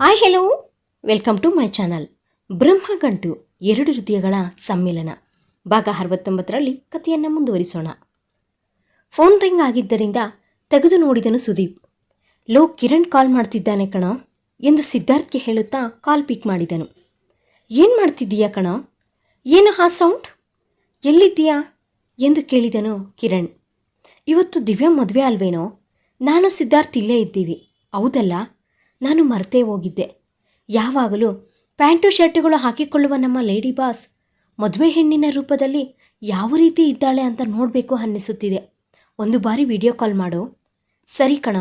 Hi hello welcome to my channel Brahmagantu ಎರಡು ಹೃದಯಗಳ ಸಮ್ಮಿಲನ. ಭಾಗ ಅರವತ್ತೊಂಬತ್ತರಲ್ಲಿ ಕಥೆಯನ್ನು ಮುಂದುವರಿಸೋಣ. ಫೋನ್ ರಿಂಗ್ ಆಗಿದ್ದರಿಂದ ತೆಗೆದು ನೋಡಿದನು ಸುದೀಪ್. ಲೋ, ಕಿರಣ್ ಕಾಲ್ ಮಾಡ್ತಿದ್ದಾನೆ ಕಣ, ಎಂದು ಸಿದ್ಧಾರ್ಥ್ಗೆ ಹೇಳುತ್ತಾ ಕಾಲ್ ಪಿಕ್ ಮಾಡಿದನು. ಏನು ಮಾಡ್ತಿದ್ದೀಯಾ ಕಣ? ಏನು ಆ ಸೌಂಡ್ ಎಲ್ಲಿದ್ದೀಯಾ? ಎಂದು ಕೇಳಿದನು ಕಿರಣ್. ಇವತ್ತು ದಿವ್ಯಾ ಮದುವೆ ಅಲ್ವೇನೋ? ನಾನು ಸಿದ್ಧಾರ್ಥ್ ಇಲ್ಲೇ ಇದ್ದೀವಿ. ಹೌದಲ್ಲ? ನಾನು ಮರ್ತೇ ಹೋಗಿದ್ದೆ. ಯಾವಾಗಲೂ ಪ್ಯಾಂಟು ಶರ್ಟುಗಳು ಹಾಕಿಕೊಳ್ಳುವ ನಮ್ಮ ಲೇಡಿ ಬಾಸ್ ಮದುವೆ ಹೆಣ್ಣಿನ ರೂಪದಲ್ಲಿ ಯಾವ ರೀತಿ ಇದ್ದಾಳೆ ಅಂತ ನೋಡಬೇಕು ಅನ್ನಿಸುತ್ತಿದೆ. ಒಂದು ಬಾರಿ ವಿಡಿಯೋ ಕಾಲ್ ಮಾಡು. ಸರಿ ಕಣ.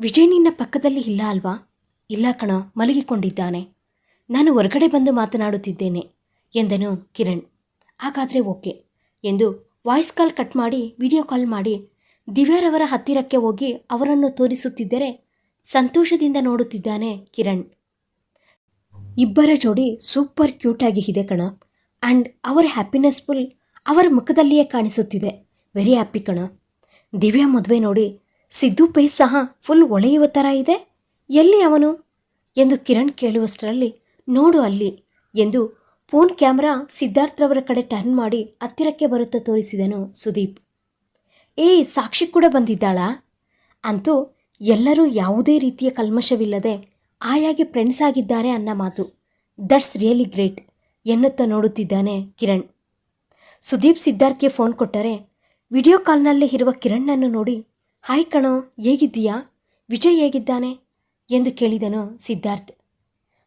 ವಿಜಯ್ ನಿನ್ನ ಪಕ್ಕದಲ್ಲಿ ಇಲ್ಲ ಅಲ್ವಾ? ಇಲ್ಲ ಕಣ, ಮಲಗಿಕೊಂಡಿದ್ದಾನೆ. ನಾನು ಹೊರಗಡೆ ಬಂದು ಮಾತನಾಡುತ್ತಿದ್ದೇನೆ ಎಂದನು ಕಿರಣ್. ಹಾಗಾದರೆ ಓಕೆ ಎಂದು ವಾಯ್ಸ್ ಕಾಲ್ ಕಟ್ ಮಾಡಿ ವಿಡಿಯೋ ಕಾಲ್ ಮಾಡಿ ದಿವ್ಯಾರವರ ಹತ್ತಿರಕ್ಕೆ ಹೋಗಿ ಅವರನ್ನು ತೋರಿಸುತ್ತಿದ್ದರೆ ಸಂತೋಷದಿಂದ ನೋಡುತ್ತಿದ್ದಾನೆ ಕಿರಣ್. ಇಬ್ಬರ ಜೋಡಿ ಸೂಪರ್ ಕ್ಯೂಟ್ ಆಗಿ ಇದೆ ಕಣ. ಆ್ಯಂಡ್ ಅವರ ಹ್ಯಾಪಿನೆಸ್ ಫುಲ್ ಅವರ ಮುಖದಲ್ಲಿಯೇ ಕಾಣಿಸುತ್ತಿದೆ. ವೆರಿ ಹ್ಯಾಪಿ ಕಣ. ದಿವ್ಯಾ ಮದುವೆ ನೋಡಿ ಸಿದ್ದು ಪೈ ಸಹ ಫುಲ್ ಒಳೆಯುವ ಥರ ಇದೆ. ಎಲ್ಲಿ ಅವನು? ಎಂದು ಕಿರಣ್ ಕೇಳುವಷ್ಟರಲ್ಲಿ ನೋಡು ಅಲ್ಲಿ ಎಂದು ಫೋನ್ ಕ್ಯಾಮ್ರಾ ಸಿದ್ಧಾರ್ಥ್ರವರ ಕಡೆ ಟರ್ನ್ ಮಾಡಿ ಹತ್ತಿರಕ್ಕೆ ಬರುತ್ತಾ ತೋರಿಸಿದನು ಸುದೀಪ್. ಏ ಸಾಕ್ಷಿ ಕೂಡ ಬಂದಿದ್ದಾಳಾ? ಅಂತೂ ಎಲ್ಲರೂ ಯಾವುದೇ ರೀತಿಯ ಕಲ್ಮಶವಿಲ್ಲದೆ ಆಯಾಗಿ ಫ್ರೆಂಡ್ಸ್ ಆಗಿದ್ದಾರೆ ಅನ್ನ ಮಾತು. ದಟ್ಸ್ ರಿಯಲಿ ಗ್ರೇಟ್ ಎನ್ನುತ್ತಾ ನೋಡುತ್ತಿದ್ದಾನೆ ಕಿರಣ್. ಸುದೀಪ್ ಸಿದ್ಧಾರ್ಥ್ಗೆ ಫೋನ್ ಕೊಟ್ಟರೆ, ವಿಡಿಯೋ ಕಾಲ್ನಲ್ಲಿ ಇರುವ ಕಿರಣ್ಣನ್ನು ನೋಡಿ, ಹಾಯ್ ಕಣೋ, ಹೇಗಿದ್ದೀಯಾ? ವಿಜಯ್ ಹೇಗಿದ್ದಾನೆ? ಎಂದು ಕೇಳಿದನು ಸಿದ್ಧಾರ್ಥ್.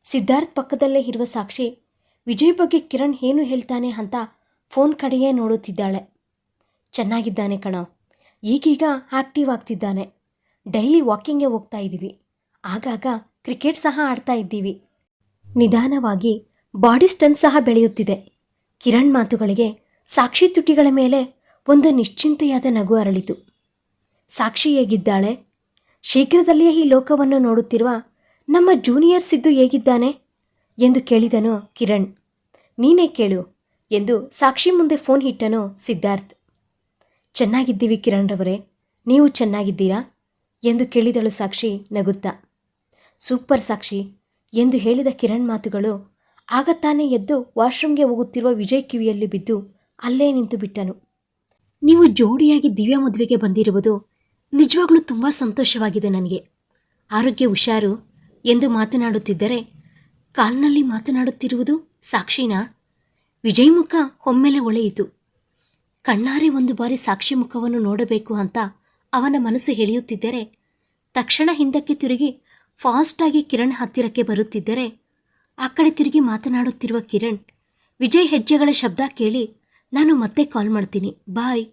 ಸಿದ್ಧಾರ್ಥ್ ಪಕ್ಕದಲ್ಲೇ ಇರುವ ಸಾಕ್ಷಿ, ವಿಜಯ್ ಬಗ್ಗೆ ಕಿರಣ್ ಏನು ಹೇಳ್ತಾನೆ ಅಂತ ಫೋನ್ ಕಡೆಯೇ ನೋಡುತ್ತಿದ್ದಾಳೆ. ಚೆನ್ನಾಗಿದ್ದಾನೆ ಕಣೋ. ಈಗೀಗ ಆಕ್ಟಿವ್ ಆಗ್ತಿದ್ದಾನೆ. ಡೈಲಿ ವಾಕಿಂಗ್ಗೆ ಹೋಗ್ತಾ ಇದ್ದೀವಿ. ಆಗಾಗ ಕ್ರಿಕೆಟ್ ಸಹ ಆಡ್ತಾ ಇದ್ದೀವಿ. ನಿಧಾನವಾಗಿ ಬಾಡಿ ಸ್ಟ್ರೆಂತ್ ಸಹ ಬೆಳೆಯುತ್ತಿದೆ. ಕಿರಣ್ ಮಾತುಗಳಿಗೆ ಸಾಕ್ಷಿ ತುಟಿಗಳ ಮೇಲೆ ಒಂದು ನಿಶ್ಚಿಂತೆಯಾದ ನಗು ಅರಳಿತು. ಸಾಕ್ಷಿ ಹೇಗಿದ್ದಾಳೆ? ಶೀಘ್ರದಲ್ಲಿಯೇ ಈ ಲೋಕವನ್ನು ನೋಡುತ್ತಿರುವ ನಮ್ಮ ಜೂನಿಯರ್ ಸಿದ್ದು ಹೇಗಿದ್ದಾನೆ? ಎಂದು ಕೇಳಿದನು ಕಿರಣ್. ನೀನೇ ಕೇಳು ಎಂದು ಸಾಕ್ಷಿ ಮುಂದೆ ಫೋನ್ ಇಟ್ಟನು ಸಿದ್ಧಾರ್ಥ್. ಚೆನ್ನಾಗಿದ್ದೀವಿ ಕಿರಣ್ರವರೇ ನೀವು ಚೆನ್ನಾಗಿದ್ದೀರಾ? ಎಂದು ಕೇಳಿದಳು ಸಾಕ್ಷಿ ನಗುತ್ತಾ. ಸೂಪರ್ ಸಾಕ್ಷಿ, ಎಂದು ಹೇಳಿದ ಕಿರಣ್ ಮಾತುಗಳು ಆಗ ತಾನೇ ಎದ್ದು ವಾಶ್ರೂಮ್ಗೆ ಹೋಗುತ್ತಿರುವ ವಿಜಯ್ ಕಿವಿಯಲ್ಲಿ ಬಿದ್ದು ಅಲ್ಲೇ ನಿಂತು ಬಿಟ್ಟನು. ನೀವು ಜೋಡಿಯಾಗಿ ದಿವ್ಯಾ ಮದುವೆಗೆ ಬಂದಿರುವುದು ನಿಜವಾಗ್ಲೂ ತುಂಬ ಸಂತೋಷವಾಗಿದೆ ನನಗೆ. ಆರೋಗ್ಯ ಹುಷಾರು ಎಂದು ಮಾತನಾಡುತ್ತಿದ್ದರೆ ಕಾಲ್ನಲ್ಲಿ ಮಾತನಾಡುತ್ತಿರುವುದು ಸಾಕ್ಷಿನಾ? ವಿಜಯ್ ಮುಖ ಒಮ್ಮೆಲೆ ಒಳೆಯಿತು. ಕಣ್ಣಾರೆ ಒಂದು ಬಾರಿ ಸಾಕ್ಷಿ ಮುಖವನ್ನು ನೋಡಬೇಕು ಅಂತ ಅವನ ಮನಸ್ಸು ಎಳೆಯುತ್ತಿದ್ದರೆ, ತಕ್ಷಣ ಹಿಂದಕ್ಕೆ ತಿರುಗಿ ಫಾಸ್ಟಾಗಿ ಕಿರಣ್ ಹತ್ತಿರಕ್ಕೆ ಬರುತ್ತಿದ್ದರೆ, ಆ ಕಡೆ ತಿರುಗಿ ಮಾತನಾಡುತ್ತಿರುವ ಕಿರಣ್ ವಿಜಯ್ ಹೆಜ್ಜೆಗಳ ಶಬ್ದ ಕೇಳಿ, ನಾನು ಮತ್ತೆ ಕಾಲ್ ಮಾಡ್ತೀನಿ, ಬಾಯ್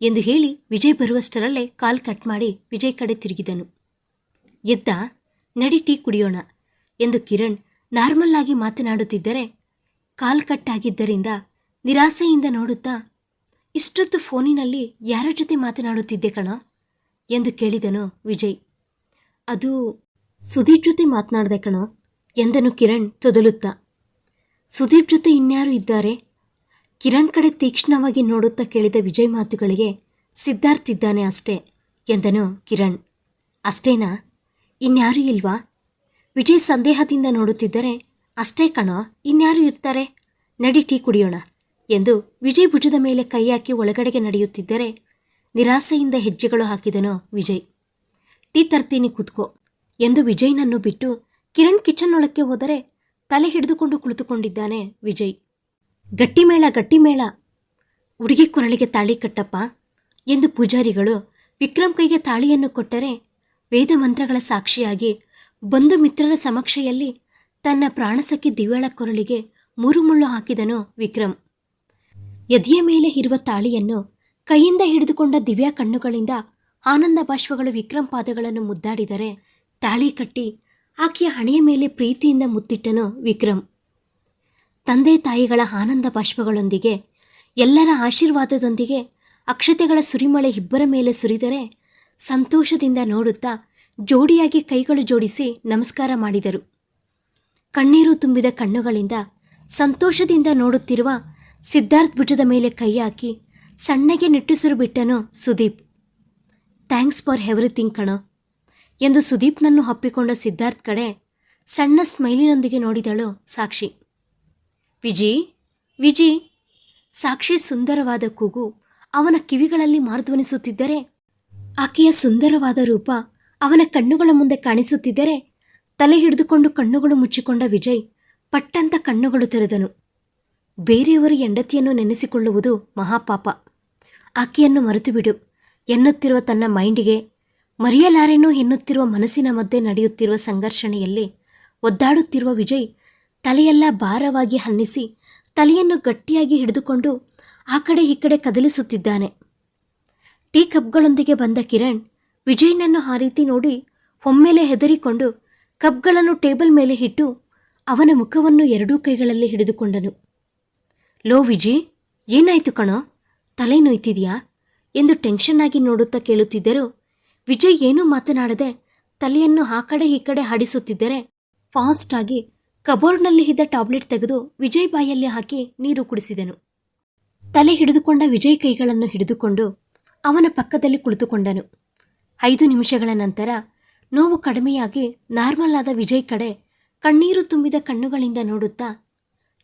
ಎಂದು ಹೇಳಿ ವಿಜಯ್ ಬರುವಷ್ಟರಲ್ಲೇ ಕಾಲ್ ಕಟ್ ಮಾಡಿ ವಿಜಯ್ ಕಡೆ ತಿರುಗಿದನು. ಎದ್ದ, ನಡಿ ಟೀ ಕುಡಿಯೋಣ ಎಂದು ಕಿರಣ್ ನಾರ್ಮಲ್ ಆಗಿ ಮಾತನಾಡುತ್ತಿದ್ದರೆ, ಕಾಲ್ ಕಟ್ ಆಗಿದ್ದರಿಂದ ನಿರಾಸೆಯಿಂದ ನೋಡುತ್ತಾ, ಇಷ್ಟೊತ್ತು ಫೋನಿನಲ್ಲಿ ಯಾರ ಜೊತೆ ಮಾತನಾಡುತ್ತಿದ್ದೆ ಕಣ ಎಂದು ಕೇಳಿದನು ವಿಜಯ್. ಅದು ಸುದೀಪ್ ಜೊತೆ ಮಾತನಾಡಿದೆ ಕಣ, ಎಂದನು ಕಿರಣ್ ತೊದಲುತ್ತಾ. ಸುದೀಪ್ ಜೊತೆ ಇನ್ಯಾರು ಇದ್ದಾರೆ? ಕಿರಣ್ ಕಡೆ ತೀಕ್ಷ್ಣವಾಗಿ ನೋಡುತ್ತಾ ಕೇಳಿದ ವಿಜಯ್ ಮಾತುಗಳಿಗೆ ಸಿದ್ಧಾರ್ಥ್ ಇದ್ದಾನೆ ಅಷ್ಟೇ, ಎಂದನು ಕಿರಣ್. ಅಷ್ಟೇನಾ? ಇನ್ಯಾರೂ ಇಲ್ವಾ? ವಿಜಯ್ ಸಂದೇಹದಿಂದ ನೋಡುತ್ತಿದ್ದರೆ ಅಷ್ಟೇ ಕಣೋ, ಇನ್ಯಾರು ಇರ್ತಾರೆ? ನಡಿ ಟೀ ಕುಡಿಯೋಣ, ಎಂದು ವಿಜಯ್ ಭುಜದ ಮೇಲೆ ಕೈ ಹಾಕಿ ಒಳಗಡೆಗೆ ನಡೆಯುತ್ತಿದ್ದರೆ ನಿರಾಸೆಯಿಂದ ಹೆಜ್ಜೆಗಳು ಹಾಕಿದನು ವಿಜಯ್. ಟೀ ತರ್ತೀನಿ ಕೂತ್ಕೋ ಎಂದು ವಿಜಯ್ನನ್ನು ಬಿಟ್ಟು ಕಿರಣ್ ಕಿಚನ್ ಒಳಕ್ಕೆ ಹೋದರೆ ತಲೆ ಹಿಡಿದುಕೊಂಡು ಕುಳಿತುಕೊಂಡಿದ್ದಾನೆ ವಿಜಯ್. ಗಟ್ಟಿಮೇಳ ಗಟ್ಟಿಮೇಳ ಹುಡುಗಿ ಕೊರಳಿಗೆ ತಾಳಿ ಕಟ್ಟಪ್ಪ ಎಂದು ಪೂಜಾರಿಗಳು ವಿಕ್ರಮ್ ಕೈಗೆ ತಾಳಿಯನ್ನು ಕೊಟ್ಟರೆ ವೇದ ಮಂತ್ರಗಳ ಸಾಕ್ಷಿಯಾಗಿ ಬಂಧು ಮಿತ್ರರ ಸಮಕ್ಷೆಯಲ್ಲಿ ತನ್ನ ಪ್ರಾಣಸಕ್ಕಿ ದಿವ್ಯಾಳ ಕೊರಳಿಗೆ ಮೂರು ಮುಳ್ಳು ಹಾಕಿದನು ವಿಕ್ರಮ್. ಎದೆಯ ಮೇಲೆ ಇರುವ ತಾಳಿಯನ್ನು ಕೈಯಿಂದ ಹಿಡಿದುಕೊಂಡ ದಿವ್ಯಾ ಕಣ್ಣುಗಳಿಂದ ಆನಂದ ಬಾಷ್ಪಗಳು ವಿಕ್ರಮ್ ಪಾದಗಳನ್ನು ಮುದ್ದಾಡಿದರೆ ತಾಳಿ ಕಟ್ಟಿ ಆಕೆಯ ಹಣೆಯ ಮೇಲೆ ಪ್ರೀತಿಯಿಂದ ಮುತ್ತಿಟ್ಟನು ವಿಕ್ರಮ್ ತಂದೆ ತಾಯಿಗಳ ಆನಂದ ಬಾಷ್ಪಗಳೊಂದಿಗೆ, ಎಲ್ಲರ ಆಶೀರ್ವಾದದೊಂದಿಗೆ ಅಕ್ಷತೆಗಳ ಸುರಿಮಳೆ ಇಬ್ಬರ ಮೇಲೆ ಸುರಿದರೆ ಸಂತೋಷದಿಂದ ನೋಡುತ್ತಾ ಜೋಡಿಯಾಗಿ ಕೈಗಳು ಜೋಡಿಸಿ ನಮಸ್ಕಾರ ಮಾಡಿದರು. ಕಣ್ಣೀರು ತುಂಬಿದ ಕಣ್ಣುಗಳಿಂದ ಸಂತೋಷದಿಂದ ನೋಡುತ್ತಿರುವ ಸಿದ್ಧಾರ್ಥ್ ಭುಜದ ಮೇಲೆ ಕೈ ಹಾಕಿ ಸಣ್ಣಗೆ ನಿಟ್ಟುಸಿರು ಬಿಟ್ಟನು ಸುದೀಪ್. ಥ್ಯಾಂಕ್ಸ್ ಫಾರ್ ಎವ್ರಿಥಿಂಗ್ ಕಣ ಎಂದು ಸುದೀಪ್ನನ್ನು ಹಪ್ಪಿಕೊಂಡ ಸಿದ್ಧಾರ್ಥ್ ಕಡೆ ಸಣ್ಣ ಸ್ಮೈಲಿನೊಂದಿಗೆ ನೋಡಿದಳು ಸಾಕ್ಷಿ. ವಿಜಿ ವಿಜಿ, ಸಾಕ್ಷಿ ಸುಂದರವಾದ ಕೂಗು ಅವನ ಕಿವಿಗಳಲ್ಲಿ ಮಾರ್ಧ್ವನಿಸುತ್ತಿದ್ದರೆ ಆಕೆಯ ಸುಂದರವಾದ ರೂಪ ಅವನ ಕಣ್ಣುಗಳ ಮುಂದೆ ಕಾಣಿಸುತ್ತಿದ್ದರೆ, ತಲೆ ಹಿಡಿದುಕೊಂಡು ಕಣ್ಣುಗಳು ಮುಚ್ಚಿಕೊಂಡ ವಿಜಯ್ ಪಟ್ಟಂತ ಕಣ್ಣುಗಳು ತೆರೆದನು. ಬೇರೆಯವರ ಹೆಂಡತಿಯನ್ನು ನೆನೆಸಿಕೊಳ್ಳುವುದು ಮಹಾಪಾಪ. ಆಕೆಯನ್ನು ಮರೆತುಬಿಡು. ಎನ್ನುತ್ತಿರುವ ತನ್ನ ಮೈಂಡಿಗೆ, ಮರೆಯಲಾರೆನೋ ಎನ್ನುತ್ತಿರುವ ಮನಸ್ಸಿನ ಮಧ್ಯೆ ನಡೆಯುತ್ತಿರುವ ಸಂಘರ್ಷಣೆಯಲ್ಲಿ ಒದ್ದಾಡುತ್ತಿರುವ ವಿಜಯ್ ತಲೆಯೆಲ್ಲ ಭಾರವಾಗಿ ಹನ್ನಿಸಿ, ತಲೆಯನ್ನು ಗಟ್ಟಿಯಾಗಿ ಹಿಡಿದುಕೊಂಡು ಆ ಕಡೆ ಈ ಕಡೆ ಕದಲಿಸುತ್ತಿದ್ದಾನೆ. ಟೀ ಕಪ್ಗಳೊಂದಿಗೆ ಬಂದ ಕಿರಣ್ ವಿಜಯ್ನನ್ನು ಆ ರೀತಿ ನೋಡಿ ಒಮ್ಮೆಲೆ ಹೆದರಿಕೊಂಡು ಕಪ್ಗಳನ್ನು ಟೇಬಲ್ ಮೇಲೆ ಇಟ್ಟು ಅವನ ಮುಖವನ್ನು ಎರಡೂ ಕೈಗಳಲ್ಲಿ ಹಿಡಿದುಕೊಂಡನು. ಲೋ ವಿಜಿ ಏನಾಯಿತು ಕಣೋ? ತಲೆ ನೋಯ್ತಿದೆಯಾ? ಎಂದು ಟೆನ್ಷನ್ ಆಗಿ ನೋಡುತ್ತಾ ಕೇಳುತ್ತಿದ್ದರು ವಿಜಯ್ ಏನೂ ಮಾತನಾಡದೆ ತಲೆಯನ್ನು ಆ ಕಡೆ ಈ ಕಡೆ ಹಾಡಿಸುತ್ತಿದ್ದರೆ ಫಾಸ್ಟ್ ಆಗಿ ಕಬೋರ್ಡ್ನಲ್ಲಿ ಇದ್ದ ಟ್ಯಾಬ್ಲೆಟ್ ತೆಗೆದು ವಿಜಯ್ ಬಾಯಲ್ಲಿ ಹಾಕಿ ನೀರು ಕುಡಿಸಿದನು. ತಲೆ ಹಿಡಿದುಕೊಂಡ ವಿಜಯ್ ಕೈಗಳನ್ನು ಹಿಡಿದುಕೊಂಡು ಅವನ ಪಕ್ಕದಲ್ಲಿ ಕುಳಿತುಕೊಂಡನು. ಐದು ನಿಮಿಷಗಳ ನಂತರ ನೋವು ಕಡಿಮೆಯಾಗಿ ನಾರ್ಮಲ್ ಆದ ವಿಜಯ್ ಕಡೆ ಕಣ್ಣೀರು ತುಂಬಿದ ಕಣ್ಣುಗಳಿಂದ ನೋಡುತ್ತಾ,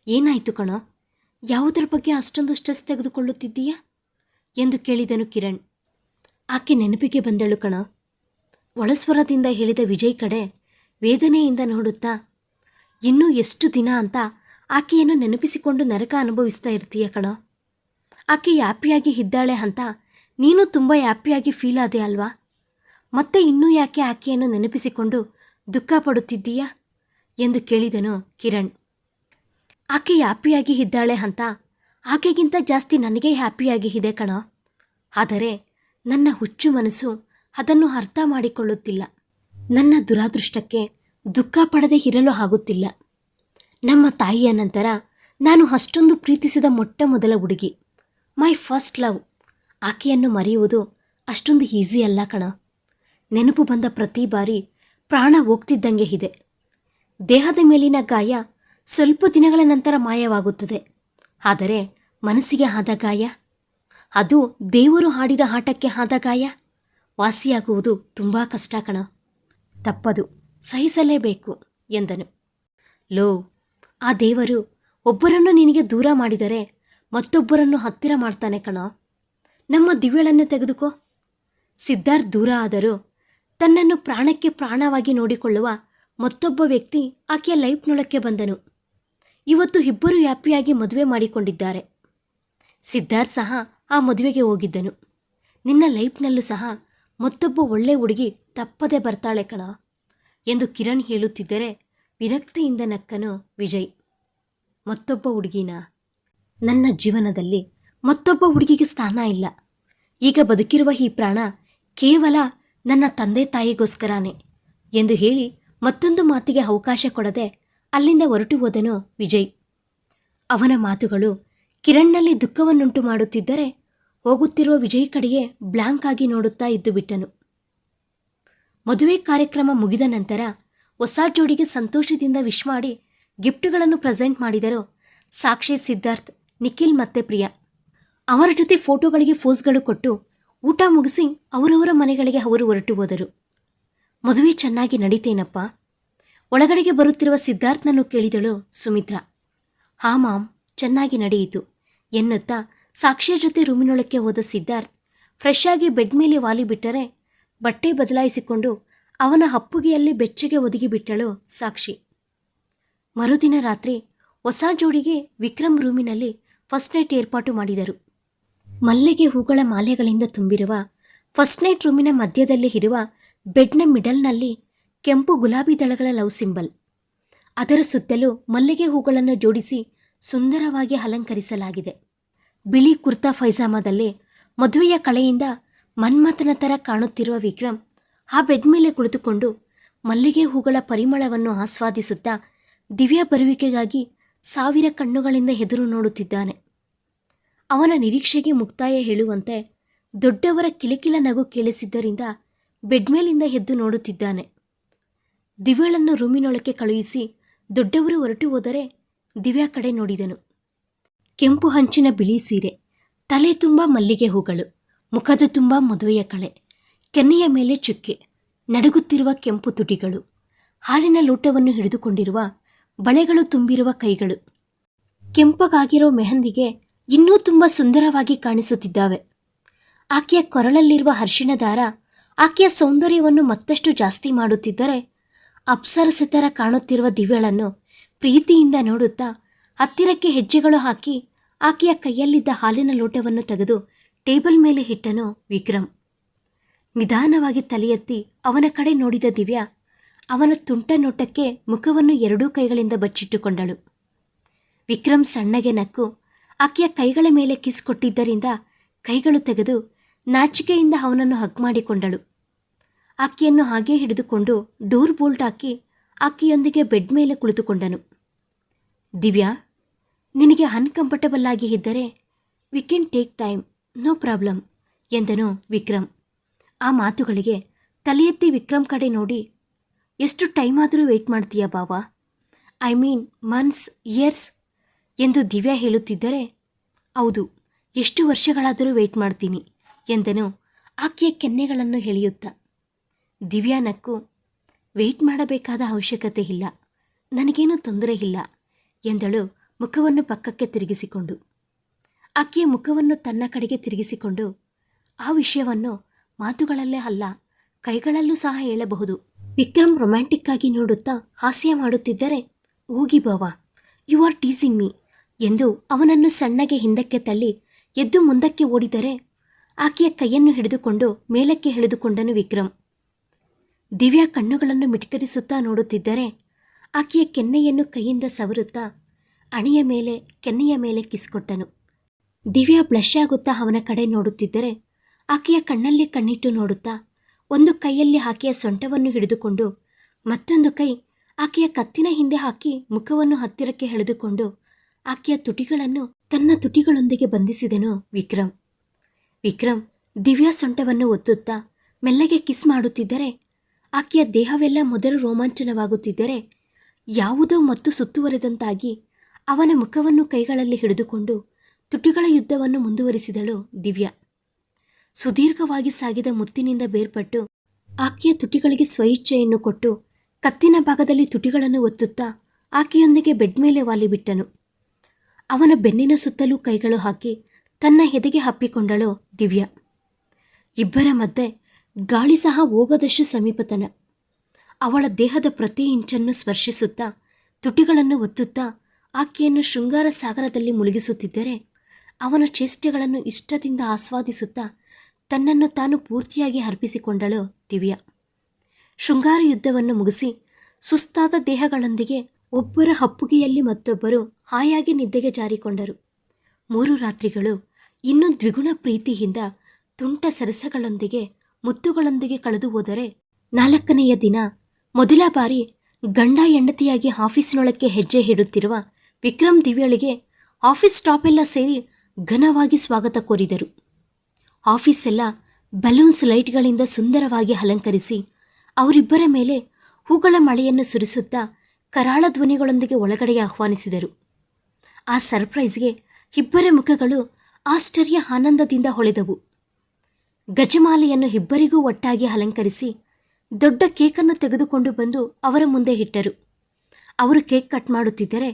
ಏನಾಯ್ತು ಕಣೋ? ಯಾವುದರ ಬಗ್ಗೆ ಅಷ್ಟೊಂದು ಸ್ಟ್ರೆಸ್ ತೆಗೆದುಕೊಳ್ಳುತ್ತಿದ್ದೀಯಾ? ಎಂದು ಕೇಳಿದನು ಕಿರಣ್. ಆಕೆ ನೆನಪಿಗೆ ಬಂದಳು ಕಣ. ಒಳಸ್ವರದಿಂದ ಹೇಳಿದ ವಿಜಯ್ ಕಡೆ ವೇದನೆಯಿಂದ ನೋಡುತ್ತಾ, ಇನ್ನೂ ಎಷ್ಟು ದಿನ ಅಂತ ಆಕೆಯನ್ನು ನೆನಪಿಸಿಕೊಂಡು ನರಕ ಅನುಭವಿಸ್ತಾ ಇರ್ತೀಯ ಕಣ. ಆಕೆ ಯಾಪಿಯಾಗಿ ಇದ್ದಾಳೆ ಅಂತ ನೀನು ತುಂಬ ಹ್ಯಾಪಿಯಾಗಿ ಫೀಲ್ ಆದೆ ಅಲ್ವಾ? ಮತ್ತೆ ಇನ್ನೂ ಯಾಕೆ ಆಕೆಯನ್ನು ನೆನಪಿಸಿಕೊಂಡು ದುಃಖ ಪಡುತ್ತಿದ್ದೀಯಾ? ಎಂದು ಕೇಳಿದನು ಕಿರಣ್. ಆಕೆ ಯಾಪಿಯಾಗಿ ಇದ್ದಾಳೆ ಅಂತ ಆಕೆಗಿಂತ ಜಾಸ್ತಿ ನನಗೆ ಹ್ಯಾಪಿಯಾಗಿ ಇದೆ ಕಣ. ಆದರೆ ನನ್ನ ಹುಚ್ಚು ಮನಸ್ಸು ಅದನ್ನು ಅರ್ಥ ಮಾಡಿಕೊಳ್ಳುತ್ತಿಲ್ಲ. ನನ್ನ ದುರಾದೃಷ್ಟಕ್ಕೆ ದುಃಖ ಪಡದೆ ಇರಲು ಆಗುತ್ತಿಲ್ಲ. ನಮ್ಮ ತಾಯಿಯ ನಂತರ ನಾನು ಅಷ್ಟೊಂದು ಪ್ರೀತಿಸಿದ ಮೊಟ್ಟ ಮೊದಲ ಹುಡುಗಿ. My first love. ಆಕೆಯನ್ನು ಮರೆಯುವುದು ಅಷ್ಟೊಂದು ಈಸಿ ಅಲ್ಲ ಕಣ. ನೆನಪು ಬಂದ ಪ್ರತಿ ಬಾರಿ ಪ್ರಾಣ ಹೋಗ್ತಿದ್ದಂಗೆ ಇದೆ. ದೇಹದ ಮೇಲಿನ ಗಾಯ ಸ್ವಲ್ಪ ದಿನಗಳ ನಂತರ ಮಾಯವಾಗುತ್ತದೆ. ಆದರೆ ಮನಸ್ಸಿಗೆ ಆದ ಗಾಯ? ಅದು ದೇವರು ಹಾಡಿದ ಆಟಕ್ಕೆ ಆದ ಗಾಯ? ವಾಸಿಯಾಗುವುದು ತುಂಬ ಕಷ್ಟ ಕಣ. ತಪ್ಪದು, ಸಹಿಸಲೇಬೇಕು ಎಂದನು. ಲೋ, ಆ ದೇವರು ಒಬ್ಬರನ್ನು ನಿನಗೆ ದೂರ ಮಾಡಿದರೆ ಮತ್ತೊಬ್ಬರನ್ನು ಹತ್ತಿರ ಮಾಡ್ತಾನೆ ಕಣ. ನಮ್ಮ ದಿವ್ಯಳನ್ನೇ ತೆಗೆದುಕೋ. ಸಿದ್ಧಾರ್ಥ್ ದೂರ ಆದರೂ ತನ್ನನ್ನು ಪ್ರಾಣಕ್ಕೆ ಪ್ರಾಣವಾಗಿ ನೋಡಿಕೊಳ್ಳುವ ಮತ್ತೊಬ್ಬ ವ್ಯಕ್ತಿ ಆಕೆಯ ಲೈಫ್ನೊಳಕ್ಕೆ ಬಂದನು. ಇವತ್ತು ಇಬ್ಬರು ಹ್ಯಾಪಿಯಾಗಿ ಮದುವೆ ಮಾಡಿಕೊಂಡಿದ್ದಾರೆ. ಸಿದ್ಧಾರ್ಥ್ ಸಹ ಆ ಮದುವೆಗೆ ಹೋಗಿದ್ದನು. ನಿನ್ನ ಲೈಫ್ನಲ್ಲೂ ಸಹ ಮತ್ತೊಬ್ಬ ಒಳ್ಳೆ ಹುಡುಗಿ ತಪ್ಪದೆ ಬರ್ತಾಳೆ ಕಣ ಎಂದು ಕಿರಣ್ ಹೇಳುತ್ತಿದ್ದರೆ ವಿರಕ್ತಿಯಿಂದ ನಕ್ಕನು ವಿಜಯ್. ಮತ್ತೊಬ್ಬ ಹುಡುಗಿನ? ನನ್ನ ಜೀವನದಲ್ಲಿ ಮತ್ತೊಬ್ಬ ಹುಡುಗಿಗೆ ಸ್ಥಾನ ಇಲ್ಲ. ಈಗ ಬದುಕಿರುವ ಈ ಪ್ರಾಣ ಕೇವಲ ನನ್ನ ತಂದೆ ತಾಯಿಗೋಸ್ಕರನೇ ಎಂದು ಹೇಳಿ ಮತ್ತೊಂದು ಮಾತಿಗೆ ಅವಕಾಶ ಕೊಡದೆ ಅಲ್ಲಿಂದ ಹೊರಟು ಹೋದನು ವಿಜಯ್. ಅವನ ಮಾತುಗಳು ಕಿರಣ್ನಲ್ಲಿ ದುಃಖವನ್ನುಂಟು ಮಾಡುತ್ತಿದ್ದರೆ ಹೋಗುತ್ತಿರುವ ವಿಜಯ್ ಕಡೆಯೇ ಬ್ಲಾಂಕ್ ಆಗಿ ನೋಡುತ್ತಾ ಇದ್ದು ಬಿಟ್ಟನು. ಮದುವೆ ಕಾರ್ಯಕ್ರಮ ಮುಗಿದ ನಂತರ ಹೊಸ ಜೋಡಿಗೆ ಸಂತೋಷದಿಂದ ವಿಶ್ ಮಾಡಿ ಗಿಫ್ಟ್ಗಳನ್ನು ಪ್ರೆಸೆಂಟ್ ಮಾಡಿದರು ಸಾಕ್ಷಿ ಸಿದ್ಧಾರ್ಥ್, ನಿಖಿಲ್ ಮತ್ತೆ ಪ್ರಿಯಾ. ಅವರ ಜೊತೆ ಫೋಟೋಗಳಿಗೆ ಫೋಸ್ಗಳು ಕೊಟ್ಟು ಊಟ ಮುಗಿಸಿ ಅವರವರ ಮನೆಗಳಿಗೆ ಅವರು ಹೊರಟು ಹೋದರು. ಮದುವೆ ಚೆನ್ನಾಗಿ ನಡೀತೇನಪ್ಪ? ಒಳಗಡೆಗೆ ಬರುತ್ತಿರುವ ಸಿದ್ಧಾರ್ಥ್ನನ್ನು ಕೇಳಿದಳು ಸುಮಿತ್ರಾ. ಹಾ ಮಾಮ್, ಚೆನ್ನಾಗಿ ನಡೆಯಿತು. ಎನ್ನುತ್ತಾ ಸಾಕ್ಷಿಯ ಜೊತೆ ರೂಮಿನೊಳಕ್ಕೆ ಹೋದ ಸಿದ್ಧಾರ್ಥ್ ಫ್ರೆಶ್ ಆಗಿ ಬೆಡ್ ಮೇಲೆ ವಾಲಿ ಬಿಟ್ಟರೆ ಬಟ್ಟೆ ಬದಲಾಯಿಸಿಕೊಂಡು ಅವನ ಹಪ್ಪುಗೆಯಲ್ಲಿ ಬೆಚ್ಚಗೆ ಒದಗಿಬಿಟ್ಟಳು ಸಾಕ್ಷಿ. ಮರುದಿನ ರಾತ್ರಿ ಹೊಸ ಜೋಡಿಗೆ ವಿಕ್ರಮ್ ರೂಮಿನಲ್ಲಿ ಫಸ್ಟ್ ನೈಟ್ ಏರ್ಪಾಟು ಮಾಡಿದರು. ಮಲ್ಲಿಗೆ ಹೂಗಳ ಮಾಲೆಗಳಿಂದ ತುಂಬಿರುವ ಫಸ್ಟ್ ನೈಟ್ ರೂಮಿನ ಮಧ್ಯದಲ್ಲಿ ಇರುವ ಬೆಡ್ನ ಮಿಡಲ್ನಲ್ಲಿ ಕೆಂಪು ಗುಲಾಬಿ ದಳಗಳ ಲವ್ ಸಿಂಬಲ್. ಅದರ ಸುತ್ತಲೂ ಮಲ್ಲಿಗೆ ಹೂಗಳನ್ನು ಜೋಡಿಸಿ ಸುಂದರವಾಗಿ ಅಲಂಕರಿಸಲಾಗಿದೆ. ಬಿಳಿ ಕುರ್ತಾ ಫೈಜಾಮದಲ್ಲಿ ಮದುವೆಯ ಕಳೆಯಿಂದ ಮನ್ಮಥನ ಥರ ಕಾಣುತ್ತಿರುವ ವಿಕ್ರಮ್ ಆ ಬೆಡ್ ಮೇಲೆ ಕುಳಿತುಕೊಂಡು ಮಲ್ಲಿಗೆ ಹೂಗಳ ಪರಿಮಳವನ್ನು ಆಸ್ವಾದಿಸುತ್ತಾ ದಿವ್ಯ ಬರುವಿಕೆಗಾಗಿ ಸಾವಿರ ಕಣ್ಣುಗಳಿಂದ ಎದುರು ನೋಡುತ್ತಿದ್ದಾನೆ. ಅವನ ನಿರೀಕ್ಷೆಗೆ ಮುಕ್ತಾಯ ಹೇಳುವಂತೆ ದೊಡ್ಡವರ ಕಿಲಕಿಲ ನಗು ಕೇಳಿಸಿದ್ದರಿಂದ ಬೆಡ್ ಮೇಲಿಂದ ಎದ್ದು ನೋಡುತ್ತಿದ್ದಾನೆ. ದಿವ್ಯಳನ್ನು ರೂಮಿನೊಳಕ್ಕೆ ಕಳುಹಿಸಿ ದೊಡ್ಡವರು ಹೊರಟು ಹೋದರೆ ದಿವ್ಯಾ ಕಡೆ ನೋಡಿದನು. ಕೆಂಪು ಹಂಚಿನ ಬಿಳಿ ಸೀರೆ, ತಲೆ ತುಂಬ ಮಲ್ಲಿಗೆ ಹೂಗಳು, ಮುಖದ ತುಂಬ ಮದುವೆಯ ಕಳೆ, ಕೆನ್ನೆಯ ಮೇಲೆ ಚುಕ್ಕೆ, ನಡುಗುತ್ತಿರುವ ಕೆಂಪು ತುಟಿಗಳು, ಹಾಲಿನ ಲೋಟವನ್ನು ಹಿಡಿದುಕೊಂಡಿರುವ ಬಳೆಗಳು ತುಂಬಿರುವ ಕೈಗಳು. ಕೆಂಪಗಾಗಿರೋ ಮೆಹಂದಿಗೆ ಇನ್ನೂ ತುಂಬ ಸುಂದರವಾಗಿ ಕಾಣಿಸುತ್ತಿದ್ದಾವೆ. ಆಕೆಯ ಕೊರಳಲ್ಲಿರುವ ಹರ್ಷಿಣ ದಾರ ಆಕೆಯ ಸೌಂದರ್ಯವನ್ನು ಮತ್ತಷ್ಟು ಜಾಸ್ತಿ ಮಾಡುತ್ತಿದ್ದರೆ ಅಪ್ಸರಸೆ ಥರ ಕಾಣುತ್ತಿರುವ ದಿವ್ಯಳನ್ನು ಪ್ರೀತಿಯಿಂದ ನೋಡುತ್ತಾ ಹತ್ತಿರಕ್ಕೆ ಹೆಜ್ಜೆಗಳು ಹಾಕಿ ಆಕೆಯ ಕೈಯಲ್ಲಿದ್ದ ಹಾಲಿನ ಲೋಟವನ್ನು ತೆಗೆದು ಟೇಬಲ್ ಮೇಲೆ ಇಟ್ಟನು ವಿಕ್ರಮ್ ನಿಧಾನವಾಗಿ ತಲೆಯೆತ್ತಿ ಅವನ ಕಡೆ ನೋಡಿದ ದಿವ್ಯ ಅವನ ತುಂಟ ನೋಟಕ್ಕೆ ಮುಖವನ್ನು ಎರಡೂ ಕೈಗಳಿಂದ ಬಚ್ಚಿಟ್ಟುಕೊಂಡಳು. ವಿಕ್ರಮ್ ಸಣ್ಣಗೆ ನಕ್ಕು ಆಕೆಯ ಕೈಗಳ ಮೇಲೆ ಕಿಸ್ ಕೊಟ್ಟಿದ್ದರಿಂದ ಕೈಗಳು ತೆಗೆದು ನಾಚಿಕೆಯಿಂದ ಅವನನ್ನು ಹಗ್ ಮಾಡಿಕೊಂಡಳು. ಆಕೆಯನ್ನು ಹಾಗೆ ಹಿಡಿದುಕೊಂಡು ಡೋರ್ ಬೋಲ್ಟ್ ಹಾಕಿ ಆಕೆಯೊಂದಿಗೆ ಬೆಡ್ ಮೇಲೆ ಕುಳಿತುಕೊಂಡನು. ದಿವ್ಯಾ, ನಿನಗೆ ಅನ್ಕಂಫರ್ಟಬಲ್ ಆಗಿ ಇದ್ದರೆ we can take time no problem ಎಂದನು ವಿಕ್ರಮ್. ಆ ಮಾತುಗಳಿಗೆ ತಲೆಯೆತ್ತಿ ವಿಕ್ರಮ್ ಕಡೆ ನೋಡಿ, ಎಷ್ಟು ಟೈಮ್ ಆದರೂ ವೆಯ್ಟ್ ಮಾಡ್ತೀಯಾ ಬಾವ? ಐ ಮೀನ್ ಮಂತ್ಸ್ ಇಯರ್ಸ್ ಎಂದು ದಿವ್ಯಾ ಹೇಳುತ್ತಿದ್ದರೆ, ಹೌದು, ಎಷ್ಟು ವರ್ಷಗಳಾದರೂ ವೆಯ್ಟ್ ಮಾಡ್ತೀನಿ, ಎಂದನು ಆಕೆಯ ಕೆನ್ನೆಗಳನ್ನು ಎಳೆಯುತ್ತಾ. ದಿವ್ಯಾ ನಕ್ಕು ವೆಯ್ಟ್ ಮಾಡಬೇಕಾದ ಅವಶ್ಯಕತೆ ಇಲ್ಲ, ನನಗೇನೂ ತೊಂದರೆ ಇಲ್ಲ ಎಂದಳು ಮುಖವನ್ನು ಪಕ್ಕಕ್ಕೆ ತಿರುಗಿಸಿಕೊಂಡು. ಆಕೆಯ ಮುಖವನ್ನು ತನ್ನ ಕಡೆಗೆ ತಿರುಗಿಸಿಕೊಂಡು, ಆ ವಿಷಯವನ್ನು ಮಾತುಗಳಲ್ಲೇ ಅಲ್ಲ, ಕೈಗಳಲ್ಲೂ ಸಹ ಹೇಳಬಹುದು. ವಿಕ್ರಮ್ ರೊಮ್ಯಾಂಟಿಕ್ ಆಗಿ ನೋಡುತ್ತಾ ಹಾಸ್ಯ ಮಾಡುತ್ತಿದ್ದರೆ, ಹೋಗಿ ಬಾವ, ಯು ಆರ್ ಟೀಸಿಂಗ್ ಮೀ ಎಂದು ಅವನನ್ನು ಸಣ್ಣಗೆ ಹಿಂದಕ್ಕೆ ತಳ್ಳಿ ಎದ್ದು ಮುಂದಕ್ಕೆ ಓಡಿದರೆ, ಆಕೆಯ ಕೈಯನ್ನು ಹಿಡಿದುಕೊಂಡು ಮೇಲಕ್ಕೆ ಎಳೆದುಕೊಂಡನು ವಿಕ್ರಮ್. ದಿವ್ಯಾ ಕಣ್ಣುಗಳನ್ನು ಮಿಟಕರಿಸುತ್ತಾ ನೋಡುತ್ತಿದ್ದರೆ ಆಕೆಯ ಕೆನ್ನೆಯನ್ನು ಕೈಯಿಂದ ಸವರುತ್ತಾ ಅಣಿಯ ಮೇಲೆ, ಕೆನ್ನೆಯ ಮೇಲೆ ಕಿಸ್ಕೊಟ್ಟನು. ದಿವ್ಯಾ ಬ್ಲಶ್ ಆಗುತ್ತಾ ಅವನ ಕಡೆ ನೋಡುತ್ತಿದ್ದರೆ ಆಕೆಯ ಕಣ್ಣಲ್ಲಿ ಕಣ್ಣಿಟ್ಟು ನೋಡುತ್ತಾ ಒಂದು ಕೈಯಲ್ಲಿ ಆಕೆಯ ಸೊಂಟವನ್ನು ಹಿಡಿದುಕೊಂಡು ಮತ್ತೊಂದು ಕೈ ಆಕೆಯ ಕತ್ತಿನ ಹಿಂದೆ ಹಾಕಿ ಮುಖವನ್ನು ಹತ್ತಿರಕ್ಕೆ ಎಳೆದುಕೊಂಡು ಆಕೆಯ ತುಟಿಗಳನ್ನು ತನ್ನ ತುಟಿಗಳೊಂದಿಗೆ ಬಂಧಿಸಿದನು ವಿಕ್ರಮ್. ವಿಕ್ರಮ್ ದಿವ್ಯಾ ಸೊಂಟವನ್ನು ಒತ್ತುತ್ತಾ ಮೆಲ್ಲಗೆ ಕಿಸ್ ಮಾಡುತ್ತಿದ್ದರೆ ಆಕೆಯ ದೇಹವೆಲ್ಲ ಮೊದಲು ರೋಮಾಂಚನವಾಗುತ್ತಿದ್ದರೆ ಯಾವುದೋ ಮತ್ತು ಸುತ್ತುವರೆದಂತಾಗಿ ಅವನ ಮುಖವನ್ನು ಕೈಗಳಲ್ಲಿ ಹಿಡಿದುಕೊಂಡು ತುಟಿಗಳ ಯುದ್ಧವನ್ನು ಮುಂದುವರಿಸಿದಳು ದಿವ್ಯಾ. ಸುದೀರ್ಘವಾಗಿ ಸಾಗಿದ ಮುತ್ತಿನಿಂದ ಬೇರ್ಪಟ್ಟು ಆಕೆಯ ತುಟಿಗಳಿಗೆ ಸ್ವಇಚ್ಛೆಯನ್ನು ಕೊಟ್ಟು ಕತ್ತಿನ ಭಾಗದಲ್ಲಿ ತುಟಿಗಳನ್ನು ಒತ್ತುತ್ತಾ ಆಕೆಯೊಂದಿಗೆ ಬೆಡ್ ಮೇಲೆ ವಾಲಿಬಿಟ್ಟನು ಅವನ ಬೆನ್ನಿನ ಸುತ್ತಲೂ ಕೈಗಳು ಹಾಕಿ ತನ್ನ ಹೆದೆಗೆ ಹಪ್ಪಿಕೊಂಡಳು ದಿವ್ಯಾ. ಇಬ್ಬರ ಮಧ್ಯೆ ಗಾಳಿ ಸಹ ಹೋಗದಷ್ಟು ಸಮೀಪತನ. ಅವಳ ದೇಹದ ಪ್ರತಿ ಇಂಚನ್ನು ಸ್ಪರ್ಶಿಸುತ್ತಾ, ತುಟಿಗಳನ್ನು ಒತ್ತುತ್ತಾ, ಆಕೆಯನ್ನು ಶೃಂಗಾರ ಸಾಗರದಲ್ಲಿ ಮುಳುಗಿಸುತ್ತಿದ್ದರೆ, ಅವನ ಚೇಷ್ಟೆಗಳನ್ನು ಇಷ್ಟದಿಂದ ಆಸ್ವಾದಿಸುತ್ತಾ, ತನ್ನನ್ನು ತಾನು ಪೂರ್ತಿಯಾಗಿ ಅರ್ಪಿಸಿಕೊಂಡಳು ದಿವ್ಯ. ಶೃಂಗಾರ ಯುದ್ಧವನ್ನು ಮುಗಿಸಿ, ಸುಸ್ತಾದ ದೇಹಗಳೊಂದಿಗೆ ಒಬ್ಬರ ಹಪ್ಪುಗೆಯಲ್ಲಿ ಮತ್ತೊಬ್ಬರು ಹಾಯಾಗಿ ನಿದ್ದೆಗೆ ಜಾರಿಕೊಂಡರು. ಮೂರು ರಾತ್ರಿಗಳು ಇನ್ನೂ ದ್ವಿಗುಣ ಪ್ರೀತಿಯಿಂದ ತುಂಟ ಸರಸಗಳೊಂದಿಗೆ, ಮುತ್ತುಗಳೊಂದಿಗೆ ಕಳೆದು ಹೋದರೆ ನಾಲ್ಕನೆಯ ದಿನ ಮೊದಲ ಬಾರಿ ಗಂಡ ಹೆಂಡತಿಯಾಗಿ ಆಫೀಸಿನೊಳಕ್ಕೆ ಹೆಜ್ಜೆ ಇಡುತ್ತಿರುವ ವಿಕ್ರಮ್ ದಿವ್ಯಳಿಗೆ ಆಫೀಸ್ ಸ್ಟಾಪೆಲ್ಲ ಸೇರಿ ಘನವಾಗಿ ಸ್ವಾಗತ ಕೋರಿದರು. ಎಲ್ಲ ಬಲೂನ್ಸ್ ಲೈಟ್ಗಳಿಂದ ಸುಂದರವಾಗಿ ಅಲಂಕರಿಸಿ ಅವರಿಬ್ಬರ ಮೇಲೆ ಹೂಗಳ ಮಳೆಯನ್ನು ಸುರಿಸುತ್ತಾ ಕರಾಳ ಧ್ವನಿಗಳೊಂದಿಗೆ ಒಳಗಡೆ ಆಹ್ವಾನಿಸಿದರು. ಆ ಸರ್ಪ್ರೈಸ್ಗೆ ಇಬ್ಬರ ಮುಖಗಳು ಆಶ್ಚರ್ಯ ಆನಂದದಿಂದ ಹೊಳೆದವು. ಗಜಮಾಲೆಯನ್ನು ಇಬ್ಬರಿಗೂ ಒಟ್ಟಾಗಿ ಅಲಂಕರಿಸಿ ದೊಡ್ಡ ಕೇಕನ್ನು ತೆಗೆದುಕೊಂಡು ಬಂದು ಅವರ ಮುಂದೆ ಇಟ್ಟರು. ಅವರು ಕೇಕ್ ಕಟ್ ಮಾಡುತ್ತಿದ್ದರೆ,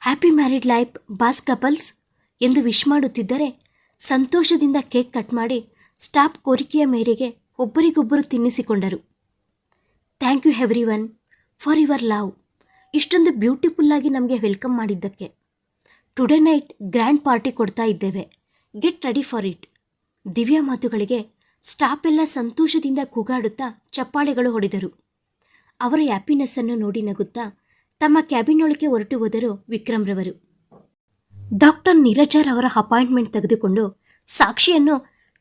happy married life boss couples ಎಂದು ವಿಶ್ ಮಾಡುತ್ತಿದ್ದರೆ, ಸಂತೋಷದಿಂದ ಕೇಕ್ ಕಟ್ ಮಾಡಿ ಸ್ಟಾಫ್ ಕೋರಿಕೆಯ ಮೇರೆಗೆ ಒಬ್ಬರಿಗೊಬ್ಬರು ತಿನ್ನಿಸಿಕೊಂಡರು. Thank you everyone for your love. ಇಷ್ಟೊಂದು ಬ್ಯೂಟಿಫುಲ್ಲಾಗಿ ನಮಗೆ ವೆಲ್ಕಮ್ ಮಾಡಿದ್ದಕ್ಕೆ. ಟುಡೇ ನೈಟ್ ಗ್ರ್ಯಾಂಡ್ ಪಾರ್ಟಿ ಕೊಡ್ತಾ ಇದ್ದೇವೆ. Get ready for it. Divya ಮಾತುಗಳಿಗೆ ಸ್ಟಾಫ್ ಎಲ್ಲ ಸಂತೋಷದಿಂದ ಕೂಗಾಡುತ್ತಾ ಚಪ್ಪಾಳೆಗಳು ಹೊಡೆದರು. ಅವರ ಹ್ಯಾಪಿನೆಸ್ಸನ್ನು ನೋಡಿ ನಗುತ್ತಾ ತಮ್ಮ ಕ್ಯಾಬಿನ್ನೊಳಗೆ ಹೊರಟು ಹೋದರು ವಿಕ್ರಮ್ರವರು ಡಾಕ್ಟರ್ ನೀರಜರ್ ಅವರ ಅಪಾಯಿಂಟ್ಮೆಂಟ್ ತೆಗೆದುಕೊಂಡು ಸಾಕ್ಷಿಯನ್ನು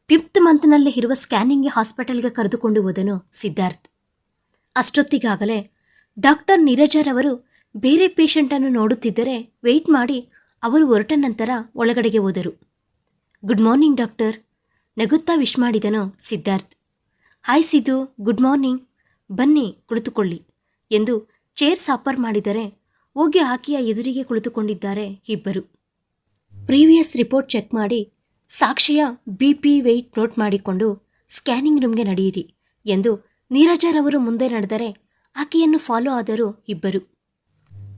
ಫಿಫ್ತ್ ಮಂತ್ನಲ್ಲಿ ಇರುವ ಸ್ಕ್ಯಾನಿಂಗ್ಗೆ ಹಾಸ್ಪಿಟಲ್ಗೆ ಕರೆದುಕೊಂಡು ಹೋದನು ಸಿದ್ಧಾರ್ಥ್. ಅಷ್ಟೊತ್ತಿಗಾಗಲೇ ಡಾಕ್ಟರ್ ನೀರಜರ್ ಅವರು ಬೇರೆ ಪೇಷಂಟನ್ನು ನೋಡುತ್ತಿದ್ದರೆ ವೆಯ್ಟ್ ಮಾಡಿ ಅವರು ಹೊರಟ ನಂತರ ಒಳಗಡೆಗೆ ಹೋದರು. Good morning doctor. ನಗುತ್ತಾ ವಿಶ್ ಮಾಡಿದನು Siddharth. Hi Siddu, good morning. ಬನ್ನಿ, ಕುಳಿತುಕೊಳ್ಳಿ ಎಂದು ಚೇರ್ ಸಾಪರ್ ಮಾಡಿದರೆ ಹೋಗಿ ಆಕೆಯ ಎದುರಿಗೆ ಕುಳಿತುಕೊಂಡಿದ್ದಾರೆ ಇಬ್ಬರು. ಪ್ರೀವಿಯಸ್ ರಿಪೋರ್ಟ್ ಚೆಕ್ ಮಾಡಿ ಸಾಕ್ಷಿಯ ಬಿ ಪಿ ವೆಯ್ಟ್ ನೋಟ್ ಮಾಡಿಕೊಂಡು ಸ್ಕ್ಯಾನಿಂಗ್ ರೂಮ್ಗೆ ನಡೆಯಿರಿ ಎಂದು ನೀರಜರವರು ಮುಂದೆ ನಡೆದರೆ ಆಕೆಯನ್ನು ಫಾಲೋ ಆದರು ಇಬ್ಬರು.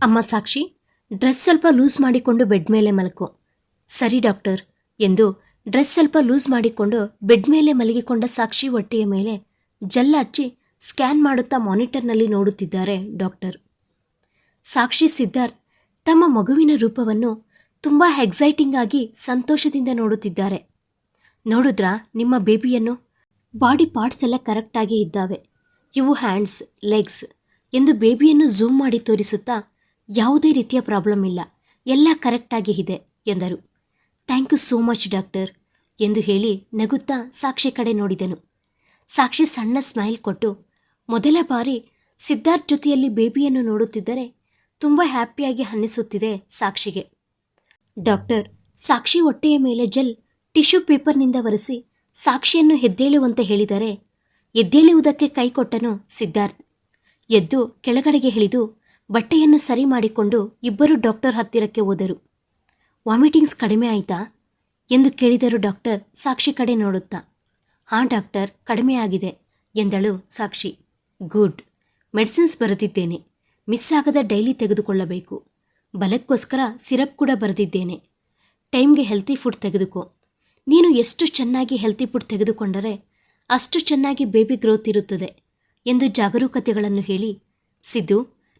ಅಮ್ಮ ಸಾಕ್ಷಿ, ಡ್ರೆಸ್ ಸ್ವಲ್ಪ ಲೂಸ್ ಮಾಡಿಕೊಂಡು ಬೆಡ್ ಮೇಲೆ ಮಲಕೋ. ಸರಿ ಡಾಕ್ಟರ್ ಎಂದು ಡ್ರೆಸ್ ಸ್ವಲ್ಪ ಲೂಸ್ ಮಾಡಿಕೊಂಡು ಬೆಡ್ ಮೇಲೆ ಮಲಗಿಕೊಂಡ ಸಾಕ್ಷಿ ಹೊಟ್ಟೆಯ ಮೇಲೆ ಜಲ್ಲ ಹಚ್ಚಿ ಸ್ಕ್ಯಾನ್ ಮಾಡುತ್ತಾ ಮಾನಿಟರ್ನಲ್ಲಿ ನೋಡುತ್ತಿದ್ದಾರೆ ಡಾಕ್ಟರ್. ಸಾಕ್ಷಿ ಸಿದ್ಧಾರ್ಥ್ ತಮ್ಮ ಮಗುವಿನ ರೂಪವನ್ನು ತುಂಬ ಎಕ್ಸೈಟಿಂಗ್ ಆಗಿ ಸಂತೋಷದಿಂದ ನೋಡುತ್ತಿದ್ದಾರೆ. ನೋಡಿದ್ರಾ ನಿಮ್ಮ ಬೇಬಿಯನ್ನು? ಬಾಡಿ ಪಾರ್ಟ್ಸ್ ಎಲ್ಲ ಕರೆಕ್ಟಾಗಿ ಇದ್ದಾವೆ. ಇವು ಹ್ಯಾಂಡ್ಸ್, ಲೆಗ್ಸ್ ಎಂದು ಬೇಬಿಯನ್ನು ಝೂಮ್ ಮಾಡಿ ತೋರಿಸುತ್ತಾ ಯಾವುದೇ ರೀತಿಯ ಪ್ರಾಬ್ಲಮ್ ಇಲ್ಲ. ಎಲ್ಲ ಕರೆಕ್ಟಾಗಿ ಇದೆ ಎಂದರು. Thank you so much, doctor, ಎಂದು ಹೇಳಿ ನಗುತ್ತಾ ಸಾಕ್ಷಿ ಕಡೆ ನೋಡಿದನು. ಸಾಕ್ಷಿ ಸಣ್ಣ ಸ್ಮೈಲ್ ಕೊಟ್ಟು, ಮೊದಲ ಬಾರಿ ಸಿದ್ಧಾರ್ಥ್ ಜೊತೆಯಲ್ಲಿ ಬೇಬಿಯನ್ನು ನೋಡುತ್ತಿದ್ದರೆ ತುಂಬ ಹ್ಯಾಪಿಯಾಗಿ ಅನ್ನಿಸುತ್ತಿದೆ ಸಾಕ್ಷಿಗೆ. ಡಾಕ್ಟರ್, ಸಾಕ್ಷಿ ಹೊಟ್ಟೆಯ ಮೇಲೆ ಜೆಲ್ ಟಿಶ್ಯೂ ಪೇಪರ್ನಿಂದ ಒರೆಸಿ ಸಾಕ್ಷಿಯನ್ನು ಎದ್ದೇಳುವಂತೆ ಹೇಳಿದರೆ ಎದ್ದೇಳುವುದಕ್ಕೆ ಕೈ ಕೊಟ್ಟನು ಸಿದ್ಧಾರ್ಥ್. ಎದ್ದು ಕೆಳಗಡೆಗೆ ಇಳಿದು ಬಟ್ಟೆಯನ್ನು ಸರಿ ಮಾಡಿಕೊಂಡು ಇಬ್ಬರು ಡಾಕ್ಟರ್ ಹತ್ತಿರಕ್ಕೆ ಹೋದರು. ವಾಮಿಟಿಂಗ್ಸ್ ಕಡಿಮೆ ಆಯಿತಾ? ಎಂದು ಕೇಳಿದರು ಡಾಕ್ಟರ್ ಸಾಕ್ಷಿ ಕಡೆ ನೋಡುತ್ತಾ. ಹಾಂ, ಡಾಕ್ಟರ್, ಕಡಿಮೆ ಆಗಿದೆ ಎಂದಳು ಸಾಕ್ಷಿ. ಗುಡ್. ಮೆಡಿಸಿನ್ಸ್ ಬರೆದಿದ್ದೇನೆ. ಮಿಸ್ ಆಗದ ಡೈಲಿ ತೆಗೆದುಕೊಳ್ಳಬೇಕು. ಬಲಕ್ಕೋಸ್ಕರ ಸಿರಪ್ ಕೂಡ ಬರೆದಿದ್ದೇನೆ. ಟೈಮ್ಗೆ ಹೆಲ್ತಿ ಫುಡ್ ತೆಗೆದುಕೋ. ನೀನು ಎಷ್ಟು ಚೆನ್ನಾಗಿ ಹೆಲ್ತಿ ಫುಡ್ ತೆಗೆದುಕೊಂಡರೆ ಅಷ್ಟು ಚೆನ್ನಾಗಿ ಬೇಬಿ ಗ್ರೋತ್ ಇರುತ್ತದೆ ಎಂದು ಜಾಗರೂಕತೆಗಳನ್ನು ಹೇಳಿ, ಸಿದ್ದು,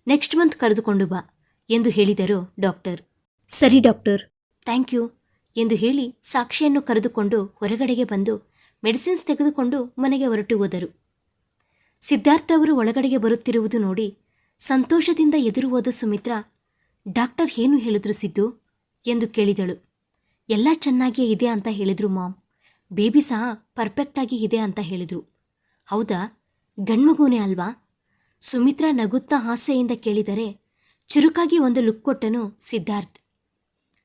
ನೆಕ್ಸ್ಟ್ ಮಂತ್ ಕರೆದುಕೊಂಡು ಬಾ ಎಂದು ಹೇಳಿದರು ಡಾಕ್ಟರ್. ಸರಿ ಡಾಕ್ಟರ್. ಥ್ಯಾಂಕ್ ಯು ಎಂದು ಹೇಳಿ ಸಾಕ್ಷಿಯನ್ನು ಕರೆದುಕೊಂಡು ಹೊರಗಡೆಗೆ ಬಂದು ಮೆಡಿಸಿನ್ಸ್ ತೆಗೆದುಕೊಂಡು ಮನೆಗೆ ಹೊರಟು ಹೋದರು. ಸಿದ್ಧಾರ್ಥ ಅವರು ಒಳಗಡೆಗೆ ಬರುತ್ತಿರುವುದು ನೋಡಿ ಸಂತೋಷದಿಂದ ಎದುರು ಹೋದ ಸುಮಿತ್ರಾ, ಡಾಕ್ಟರ್ ಏನು ಹೇಳಿದ್ರು ಸಿದ್ದು? ಎಂದು ಕೇಳಿದಳು. ಎಲ್ಲ ಚೆನ್ನಾಗಿಯೇ ಇದೆ ಅಂತ ಹೇಳಿದ್ರು ಮಾಮ್. ಬೇಬಿ ಸಹ ಪರ್ಫೆಕ್ಟಾಗಿ ಇದೆ ಅಂತ ಹೇಳಿದ್ರು. ಹೌದಾ? ಗಣ್ಮಗೂನೇ ಅಲ್ವಾ? ಸುಮಿತ್ರಾ ನಗುತ್ತಾ ಹಾಸ್ಯೆಯಿಂದ ಕೇಳಿದರೆ, ಚುರುಕಾಗಿ ಒಂದು ಲುಕ್ ಕೊಟ್ಟನು ಸಿದ್ಧಾರ್ಥ್.